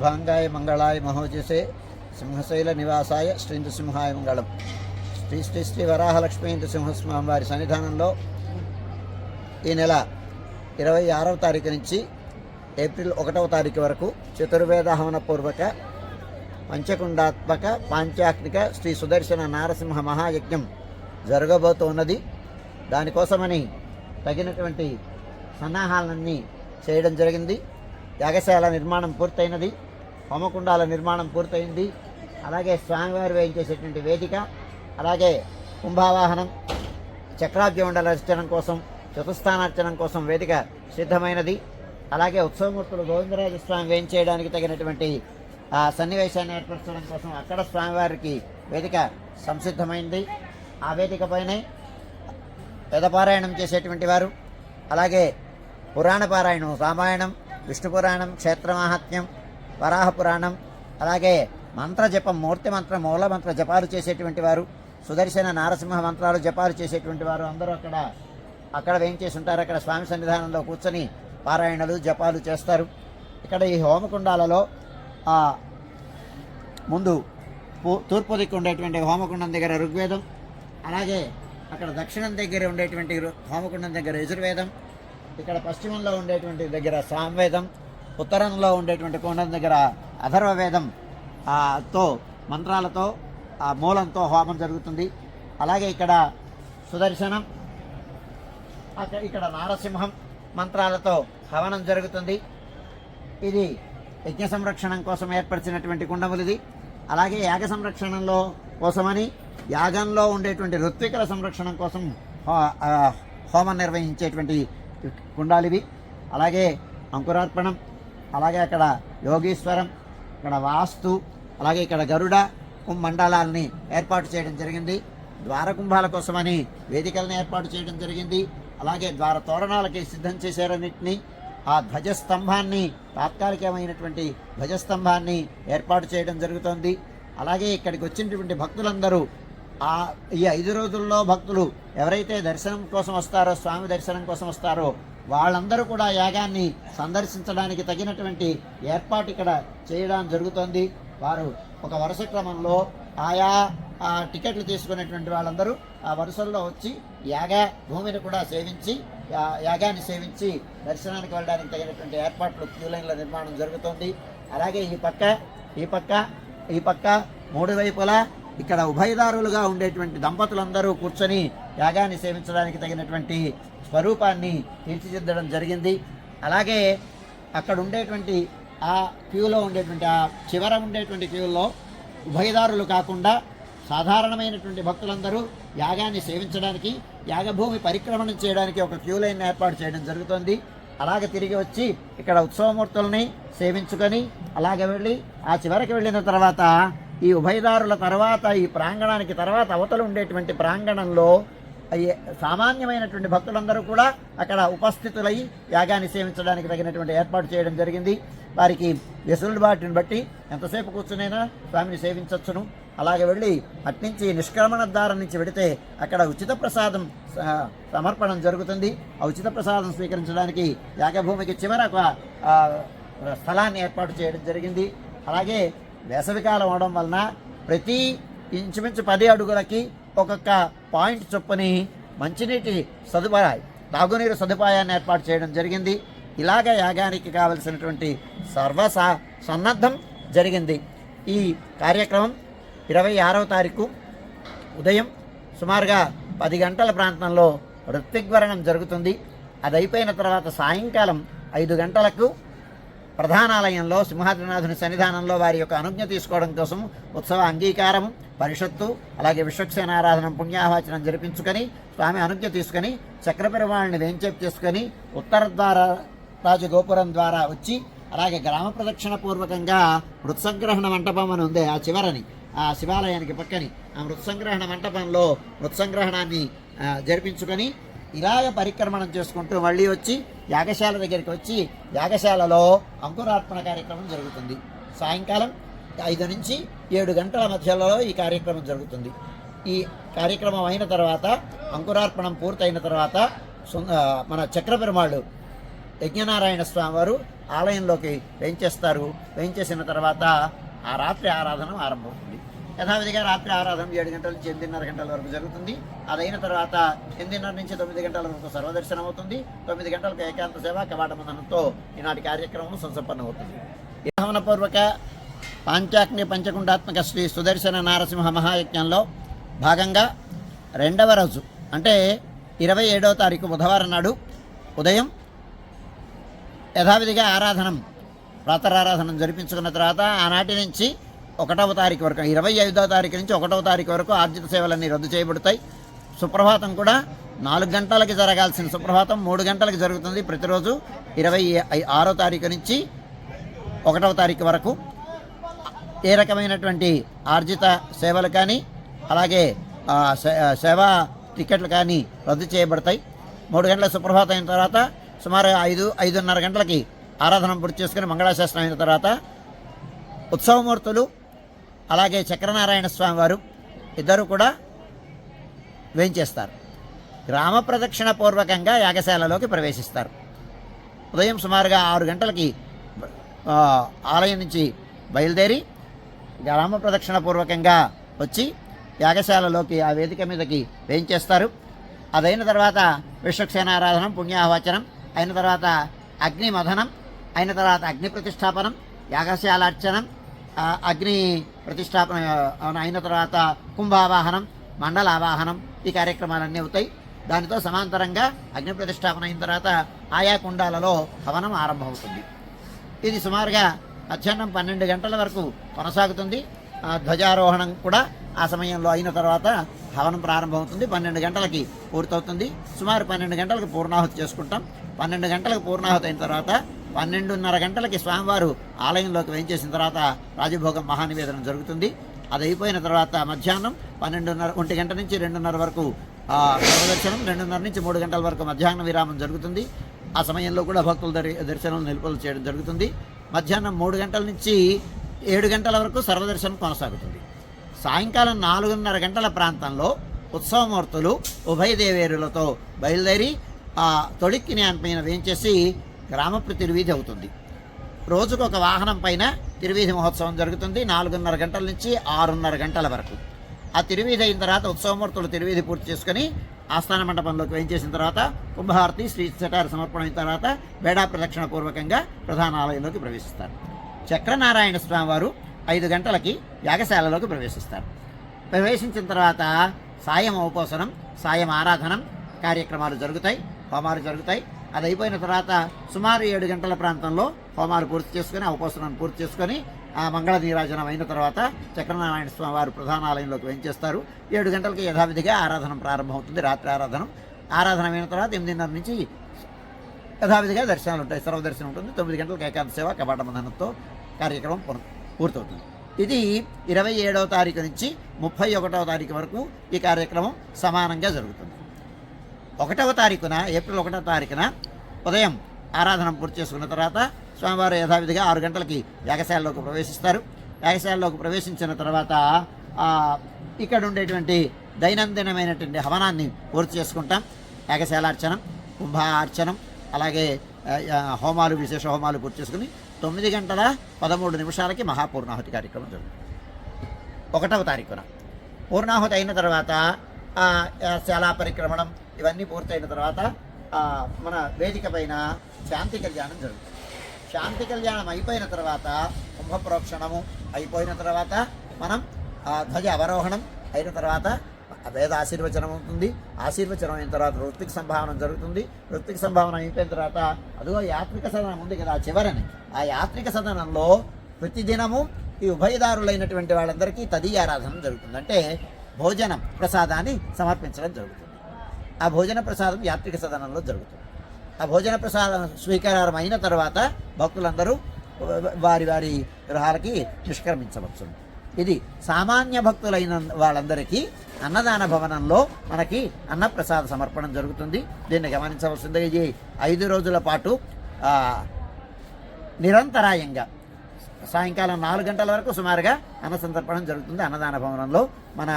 శుభాంగాయ మంగళాయ మహోజసే సింహశైల నివాసాయ శ్రీ మంగళం. శ్రీ శ్రీ శ్రీ వరాహలక్ష్మీ ఇంద్రసింహస్వామి వారి సన్నిధానంలో ఈ నెల ఇరవై ఆరవ తారీఖు నుంచి ఏప్రిల్ ఒకటవ తారీఖు వరకు చతుర్వేద హవన పూర్వక పంచకుండాత్మక పాంచాత్మిక శ్రీ సుదర్శన నారసింహ మహాయజ్ఞం జరగబోతున్నది. దానికోసమని తగినటువంటి సన్నాహాలన్నీ చేయడం జరిగింది. యాగశాల నిర్మాణం పూర్తయినది. హోమకుండాల నిర్మాణం పూర్తయింది. అలాగే స్వామివారి వేయించేసేటువంటి వేదిక అలాగే కుంభావాహనం చక్రాబ్జమండల అర్చనం కోసం చతుస్థానార్చనం కోసం వేదిక సిద్ధమైనది. అలాగే ఉత్సవమూర్తులు గోవిందరాజ స్వామి వేయించేయడానికి తగినటువంటి ఆ సన్నివేశాన్ని ఏర్పరచడం కోసం అక్కడ స్వామివారికి వేదిక సంసిద్ధమైంది. ఆ వేదిక పైనే వేదపారాయణం చేసేటువంటి వారు అలాగే పురాణ పారాయణం రామాయణం విష్ణు పురాణం క్షేత్రమాహాత్మ్యం వరాహ పురాణం అలాగే మంత్ర జపం మూర్తి మంత్ర మూల మంత్ర జపాలు చేసేటువంటి వారు సుదర్శన నారసింహ మంత్రాలు జపాలు చేసేటువంటి వారు అందరూ అక్కడ అక్కడ వేయించేసి ఉంటారు అక్కడ స్వామి సన్నిధానంలో కూర్చొని పారాయణలు జపాలు చేస్తారు. ఇక్కడ ఈ హోమకుండాలలో ఆ, ముందు పూ- తూర్పు దిక్కు ఉండేటువంటి హోమకుండం దగ్గర ఋగ్వేదం అలాగే అక్కడ దక్షిణం దగ్గర ఉండేటువంటి హోమకుండం దగ్గర యజుర్వేదం ఇక్కడ పశ్చిమంలో ఉండేటువంటి దగ్గర సామవేదం ఉత్తరంలో ఉండేటువంటి కుండం దగ్గర అథర్వవేదం తో మంత్రాలతో ఆ మూలంతో హోమం జరుగుతుంది. అలాగే ఇక్కడ సుదర్శనం అక్కడ ఇక్కడ నారసింహం మంత్రాలతో హవనం జరుగుతుంది. ఇది యజ్ఞ సంరక్షణం కోసం ఏర్పరిచినటువంటి కుండములుది అలాగే యాగ సంరక్షణలో కోసమని యాగంలో ఉండేటువంటి ఋత్వికల సంరక్షణం కోసం హోమం నిర్వహించేటువంటి కుండాలివి అలాగే అంకురార్పణం అలాగే అక్కడ యోగీశ్వరం ఇక్కడ వాస్తు అలాగే ఇక్కడ గరుడ కుంభ మండలాల్ని ఏర్పాటు చేయడం జరిగింది. ద్వారకుంభాల కోసమని వేదికలను ఏర్పాటు చేయడం జరిగింది. అలాగే ద్వార తోరణాలకి సిద్ధం చేశారన్నింటినీ ఆ ధ్వజస్తంభాన్ని తాత్కాలికమైనటువంటి ధ్వజస్తంభాన్ని ఏర్పాటు చేయడం జరుగుతోంది. అలాగే ఇక్కడికి వచ్చినటువంటి భక్తులందరూ ఆ ఈ ఐదు రోజుల్లో భక్తులు ఎవరైతే దర్శనం కోసం వస్తారో స్వామి దర్శనం కోసం వస్తారో వాళ్ళందరూ కూడా యాగాన్ని సందర్శించడానికి తగినటువంటి ఏర్పాటు ఇక్కడ చేయడం జరుగుతోంది. వారు ఒక వరుస క్రమంలో ఆయా ఆ టికెట్లు తీసుకునేటువంటి వాళ్ళందరూ ఆ వరుసల్లో వచ్చి యాగ భూమిని కూడా సేవించి యాగాన్ని సేవించి దర్శనానికి వెళ్ళడానికి తగినటువంటి ఏర్పాట్లు క్యూ లైన్ల నిర్మాణం జరుగుతోంది. అలాగే ఈ పక్క ఈ పక్క ఈ పక్క మూడు వైపులా ఇక్కడ ఉభయదారులుగా ఉండేటువంటి దంపతులందరూ కూర్చొని యాగాన్ని సేవించడానికి తగినటువంటి స్వరూపాన్ని తీర్చిదిద్దడం జరిగింది. అలాగే అక్కడ ఉండేటువంటి ఆ క్యూలో ఉండేటువంటి ఆ చివర ఉండేటువంటి క్యూలో ఉభయదారులు కాకుండా సాధారణమైనటువంటి భక్తులందరూ యాగాన్ని సేవించడానికి యాగభూమి పరిక్రమణ చేయడానికి ఒక క్యూ లైన్ ఏర్పాటు చేయడం జరుగుతుంది. అలాగే తిరిగి వచ్చి ఇక్కడ ఉత్సవమూర్తుల్ని సేవించుకొని అలాగే వెళ్ళి ఆ చివరికి వెళ్ళిన తర్వాత ఈ ఉభయదారుల తర్వాత ఈ ప్రాంగణానికి తర్వాత అవతలు ఉండేటువంటి ప్రాంగణంలో సామాన్యమైనటువంటి భక్తులందరూ కూడా అక్కడ ఉపస్థితులై యాగాన్ని సేవించడానికి తగినటువంటి ఏర్పాటు చేయడం జరిగింది. వారికి వెసులుబాటుని బట్టి ఎంతసేపు కూర్చునైనా స్వామిని సేవించవచ్చును అలాగే వెళ్ళి అట్నుంచి నిష్క్రమణ ద్వారం నుంచి వెడితే అక్కడ ఉచిత ప్రసాదం స- సమర్పణం జరుగుతుంది. ఆ ఉచిత ప్రసాదం స్వీకరించడానికి యాగభూమికి చివర ఒక స్థలాన్ని ఏర్పాటు చేయడం జరిగింది. అలాగే వేసవికాలం అవడం వలన ప్రతి ఇంచుమించు పది అడుగులకి ఒక్కొక్క పాయింట్ చొప్పుని మంచినీటి సదుపాయం తాగునీరు సదుపాయాన్ని ఏర్పాటు చేయడం జరిగింది. ఇలాగ యాగానికి కావలసినటువంటి సర్వస సన్నద్ధం జరిగింది. ఈ కార్యక్రమం ఇరవై ఆరవ తారీఖు ఉదయం సుమారుగా పది గంటల ప్రాంతంలో ఋత్విగ్వరణం జరుగుతుంది. అది అయిపోయిన తర్వాత సాయంకాలం ఐదు గంటలకు ప్రధానాలయంలో సింహాద్రినాథుని సన్నిధానంలో వారి యొక్క అనుజ్ఞ తీసుకోవడం కోసం ఉత్సవ అంగీకారం పరిషత్తు అలాగే విశ్వక్సేనారాధన పుణ్యాహవచనం జరిపించుకొని స్వామి అనుజ్ఞ తీసుకొని చక్రపెరుమాళ్ళని వేంచేపు చేసుకొని ఉత్తర ద్వార రాజగోపురం ద్వారా వచ్చి అలాగే గ్రామ ప్రదక్షిణ పూర్వకంగా మృత్సంగ్రహణ మంటపం అని ఉంది ఆ చివరని ఆ శివాలయానికి పక్కని. ఆ మృత్సంగ్రహణ మంటపంలో మృత్సంగ్రహణాన్ని జరిపించుకొని ఇలాగ పరిక్రమణం చేసుకుంటూ మళ్ళీ వచ్చి యాగశాల దగ్గరికి వచ్చి యాగశాలలో అంకురార్పణ కార్యక్రమం జరుగుతుంది. సాయంకాలం ఐదు నుంచి ఏడు గంటల మధ్యలో ఈ కార్యక్రమం జరుగుతుంది. ఈ కార్యక్రమం అయిన తర్వాత అంకురార్పణం పూర్తయిన తర్వాత మన చక్ర పెరుమాళ్ళు యజ్ఞనారాయణ స్వామి వారు ఆలయంలోకి వేయించేస్తారు. వేయించేసిన తర్వాత ఆ రాత్రి ఆరాధన ఆరంభమవుతుంది. యథావిధిగా రాత్రి ఆరాధన ఏడు గంటల నుంచి ఎనిమిదిన్నర గంటల వరకు జరుగుతుంది. అదైన తర్వాత ఎనిమిదిన్నర నుంచి తొమ్మిది గంటల వరకు సర్వదర్శనం అవుతుంది. తొమ్మిది గంటలకు ఏకాంత సేవ కవాట మందనంతో ఈనాటి కార్యక్రమం సంసంపన్నమవుతుంది. పూర్వక పాంచాగ్ని పంచకుండాత్మక శ్రీ సుదర్శన నారసింహ మహాయజ్ఞంలో భాగంగా రెండవ రోజు అంటే ఇరవై ఏడవ తారీఖు బుధవారం నాడు ఉదయం యథావిధిగా ఆరాధనం ప్రాతరారాధనం జరిపించుకున్న తర్వాత ఆనాటి నుంచి ఒకటవ తారీఖు వరకు ఇరవై ఐదవ తారీఖు నుంచి ఒకటవ తారీఖు వరకు ఆర్జిత సేవలన్నీ రద్దు చేయబడతాయి. సుప్రభాతం కూడా నాలుగు గంటలకి జరగాల్సిన సుప్రభాతం మూడు గంటలకు జరుగుతుంది ప్రతిరోజు ఇరవై ఆరో తారీఖు నుంచి ఒకటవ తారీఖు వరకు. ఏ రకమైనటువంటి ఆర్జిత సేవలు కానీ అలాగే సే- సేవా టికెట్లు కానీ రద్దు చేయబడతాయి. మూడు గంటల సుప్రభాతం అయిన తర్వాత సుమారు ఐదు ఐదున్నర గంటలకి ఆరాధన పూర్తి చేసుకుని మంగళాశాసనం అయిన తర్వాత ఉత్సవమూర్తులు అలాగే చక్రనారాయణ స్వామి వారు ఇద్దరు కూడా వేయించేస్తారు గ్రామ ప్రదక్షిణ పూర్వకంగా యాగశాలలోకి ప్రవేశిస్తారు. ఉదయం సుమారుగా ఆరు గంటలకి ఆలయం నుంచి బయలుదేరి గ్రామ ప్రదక్షిణ పూర్వకంగా వచ్చి యాగశాలలోకి ఆ వేదిక మీదకి వేయించేస్తారు. అదైన తర్వాత విశ్వక్సేనారాధనం పుణ్యాహవచనం అయిన తర్వాత అగ్ని మథనం అయిన తర్వాత అగ్ని ప్రతిష్టాపనం యాగశాలార్చనం అగ్ని ప్రతిష్టాపన అయిన తర్వాత కుంభావాహనం మండలావాహనం ఈ కార్యక్రమాలన్నీ అవుతాయి. దానితో సమాంతరంగా అగ్ని ప్రతిష్టాపన అయిన తర్వాత ఆయా కుండాలలో హవనం ఆరంభమవుతుంది. ఇది సుమారుగా మధ్యాహ్నం పన్నెండు గంటల వరకు కొనసాగుతుంది. ధ్వజారోహణం కూడా ఆ సమయంలో అయిన తర్వాత హవనం ప్రారంభమవుతుంది. పన్నెండు గంటలకి పూర్తవుతుంది. సుమారు పన్నెండు గంటలకు పూర్ణాహుతి చేసుకుంటాం. పన్నెండు గంటలకు పూర్ణాహుతి అయిన తర్వాత పన్నెండున్నర గంటలకి స్వామివారు ఆలయంలోకి వేయించేసిన తర్వాత రాజభోగం మహానివేదనం జరుగుతుంది. అది అయిపోయిన తర్వాత మధ్యాహ్నం పన్నెండున్నర ఒంటి గంట నుంచి రెండున్నర వరకు ఆ, సర్వదర్శనం రెండున్నర నుంచి మూడు గంటల వరకు మధ్యాహ్నం విరామం జరుగుతుంది. ఆ సమయంలో కూడా భక్తుల దర్శనం నిలుపుదల చేయడం జరుగుతుంది. మధ్యాహ్నం మూడు గంటల నుంచి ఏడు గంటల వరకు సర్వదర్శనం కొనసాగుతుంది. సాయంకాలం నాలుగున్నర గంటల ప్రాంతంలో ఉత్సవమూర్తులు ఉభయ దేవేరులతో బయలుదేరి ఆ తొడిక్కిని పైన వేయించేసి గ్రామపు తిరువీధి అవుతుంది. రోజుకు ఒక వాహనం పైన తిరువీధి మహోత్సవం జరుగుతుంది నాలుగున్నర గంటల నుంచి ఆరున్నర గంటల వరకు. ఆ తిరువీధి అయిన తర్వాత ఉత్సవమూర్తులు తిరువీధి పూర్తి చేసుకొని ఆస్థాన మండపంలోకి వేయించేసిన తర్వాత కుంభహారతి శ్రీ శటార సమర్పణ అయిన తర్వాత బేడా ప్రదక్షిణ పూర్వకంగా ప్రధాన ఆలయంలోకి ప్రవేశిస్తారు. చక్రనారాయణ స్వామి వారు ఐదు గంటలకి యాగశాలలోకి ప్రవేశిస్తారు. ప్రవేశించిన తర్వాత సాయం ఉపోసనం సాయం ఆరాధనం కార్యక్రమాలు జరుగుతాయి హోమాలు జరుగుతాయి. అది అయిపోయిన తర్వాత సుమారు ఏడు గంటల ప్రాంతంలో హోమాలు పూర్తి చేసుకొని ఆ ఉపోసనాన్ని పూర్తి చేసుకొని ఆ మంగళ నీరాజనం అయిన తర్వాత చక్రనారాయణ స్వామి వారు ప్రధాన ఆలయంలోకి వెంచేస్తారు. ఏడు గంటలకి యథావిధిగా ఆరాధన ప్రారంభమవుతుంది. రాత్రి ఆరాధన. ఆరాధన అయిన తర్వాత ఎనిమిదిన్నర నుంచి యథావిధిగా దర్శనాలు ఉంటాయి. సర్వదర్శనం ఉంటుంది. తొమ్మిది గంటలకు ఏకాంత సేవ కపాట బంధనంతో కార్యక్రమం పూర్తవుతుంది. ఇది ఇరవై ఏడవ తారీఖు నుంచి ముప్పై ఒకటవ తారీఖు వరకు ఈ కార్యక్రమం సమానంగా జరుగుతుంది. ఒకటవ తారీఖున ఏప్రిల్ ఒకటవ తారీఖున ఉదయం ఆరాధన పూర్తి చేసుకున్న తర్వాత స్వామివారు యథావిధిగా ఆరు గంటలకి యాగశాలలోకి ప్రవేశిస్తారు. యాగశాలలోకి ప్రవేశించిన తర్వాత ఇక్కడ ఉండేటువంటి దైనందినమైనటువంటి హవనాన్ని పూర్తి చేసుకుంటాం. యాగశాలార్చనం కుంభార్చనం అలాగే హోమాలు విశేష హోమాలు పూర్తి చేసుకుని తొమ్మిది గంటల పదమూడు నిమిషాలకి మహాపూర్ణాహుతి కార్యక్రమం జరుగుతుంది. ఒకటవ తారీఖున. పూర్ణాహుతి అయిన తర్వాత శాలా పరిక్రమణం ఇవన్నీ పూర్తయిన తర్వాత మన వేదిక పైన శాంతి కళ్యాణం జరుగుతుంది. శాంతి కళ్యాణం అయిపోయిన తర్వాత కుంభప్రోక్షణము అయిపోయిన తర్వాత మనం ధ్వజ అవరోహణం అయిన తర్వాత వేద ఆశీర్వచనం ఉంటుంది ఆశీర్వచనం అయిన తర్వాత వృత్తికి సంభావన జరుగుతుంది. వృత్తికి సంభావన అయిపోయిన తర్వాత అదిగో యాత్రిక సదనం ఉంది కదా చివరని. ఆ యాత్రిక సదనంలో ప్రతిదినము ఈ ఉభయదారులైనటువంటి వాళ్ళందరికీ తదీయారాధన జరుగుతుంది. అంటే భోజనం ప్రసాదాన్ని సమర్పించడం జరుగుతుంది. ఆ భోజన ప్రసాదం యాత్రిక సదనంలో జరుగుతుంది. ఆ భోజన ప్రసాదం స్వీకారం అయిన తర్వాత భక్తులందరూ వారి వారి గృహాలకి నిష్క్రమించవచ్చు. ఇది సామాన్య భక్తులైన వాళ్ళందరికీ అన్నదాన భవనంలో మనకి అన్నప్రసాద సమర్పణం జరుగుతుంది. దీన్ని గమనించవలసింది ఇది ఐదు రోజుల పాటు నిరంతరాయంగా సాయంకాలం నాలుగు గంటల వరకు సుమారుగా అన్న సంతర్పణం జరుగుతుంది. అన్నదాన భవనంలో మన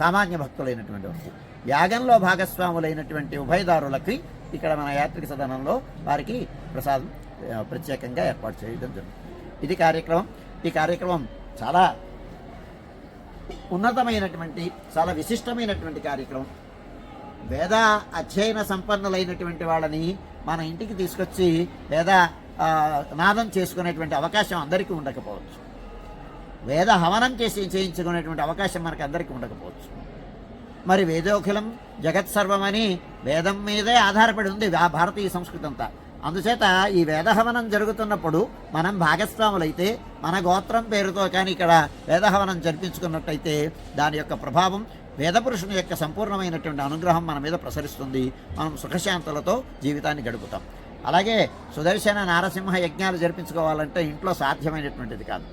సామాన్య భక్తులైనటువంటి వారికి యాగంలో భాగస్వాములైనటువంటి ఉభయదారులకి ఇక్కడ మన యాత్రిక సదనంలో వారికి ప్రసాదం ప్రత్యేకంగా ఏర్పాటు చేయడం జరుగుతుంది. ఇది కార్యక్రమం. ఈ కార్యక్రమం చాలా ఉన్నతమైనటువంటి చాలా విశిష్టమైనటువంటి కార్యక్రమం. వేద అధ్యయన సంపన్నులైనటువంటి వాళ్ళని మన ఇంటికి తీసుకొచ్చి వేద నాదం చేసుకునేటువంటి అవకాశం అందరికీ ఉండకపోవచ్చు. వేద హవనం చేసి చేయించుకునేటువంటి అవకాశం మనకు అందరికీ ఉండకపోవచ్చు. మరి వేదోఖిలం జగత్ సర్వమని వేదం మీదే ఆధారపడి ఉంది ఆ భారతీయ సంస్కృతి అంతా. అందుచేత ఈ వేదహవనం జరుగుతున్నప్పుడు మనం భాగస్వాములైతే మన గోత్రం పేరుతో కానీ ఇక్కడ వేదహవనం జరిపించుకున్నట్టయితే దాని యొక్క ప్రభావం వేదపురుషుని యొక్క సంపూర్ణమైనటువంటి అనుగ్రహం మన మీద ప్రసరిస్తుంది. మనం సుఖశాంతులతో జీవితాన్ని గడుపుతాం. అలాగే సుదర్శన నారసింహ యజ్ఞాలు జరిపించుకోవాలంటే ఇంట్లో సాధ్యమైనటువంటిది కాదు.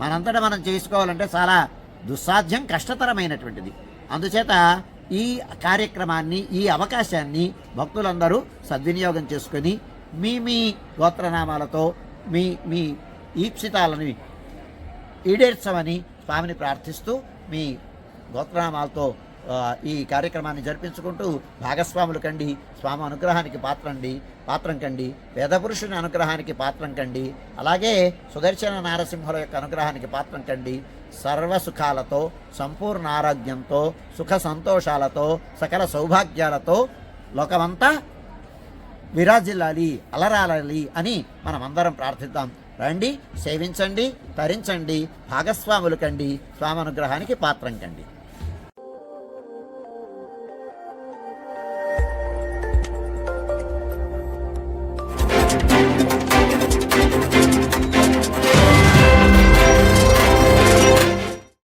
మనంతటా మనం చేసుకోవాలంటే చాలా దుస్సాధ్యం కష్టతరమైనటువంటిది. అందుచేత ఈ కార్యక్రమాన్ని ఈ అవకాశాన్ని భక్తులందరూ సద్వినియోగం చేసుకొని మీ మీ గోత్రనామాలతో మీ మీ ఈప్సితాలని ఈడేర్చమని స్వామిని ప్రార్థిస్తూ మీ గోత్రనామాలతో ఈ కార్యక్రమాన్ని జరిపించుకుంటూ భాగస్వాములు కండి స్వామి అనుగ్రహానికి పాత్రండి పాత్రం కండి వేదపురుషుని అనుగ్రహానికి పాత్రం కండి అలాగే సుదర్శన నారసింహుల యొక్క అనుగ్రహానికి పాత్రం కండి సర్వసుఖాలతో సంపూర్ణ ఆరోగ్యంతో సుఖ సంతోషాలతో సకల సౌభాగ్యాలతో లోకమంతా విరాజిల్లాలి అలరాలాలి అని మనమందరం ప్రార్థిద్దాం. రండి సేవించండి తరించండి భాగస్వాములు కండి స్వామనుగ్రహానికి పాత్రం కండి.